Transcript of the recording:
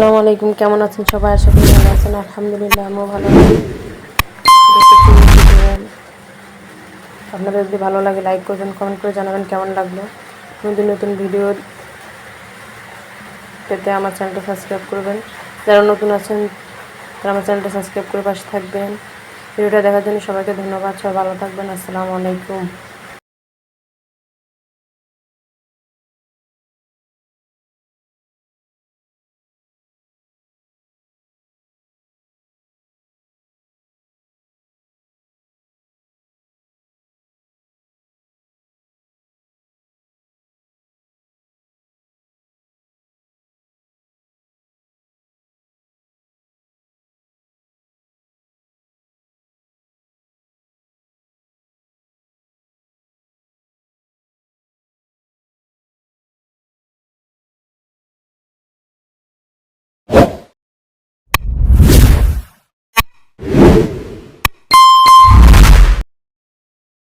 আসসালামু আলাইকুম, কেমন আছেন সবাই? আশা করি ভালো আছেন, আলহামদুলিল্লাহ, আমিও ভালো আছি। আপনাদের যদি ভালো লাগে লাইক করবেন কমেন্ট করে জানাবেন কেমন লাগল। নতুন নতুন ভিডিও পেতে আমার চ্যানেলটা সাবস্ক্রাইব করবেন। যারা নতুন আছেন, তারা আমার চ্যানেলটা সাবস্ক্রাইব করে পাশে থাকবেন। ভিডিওটা দেখার জন্য সবাইকে ধন্যবাদ, সবাই ভালো থাকবেন, আসসালামু আলাইকুম।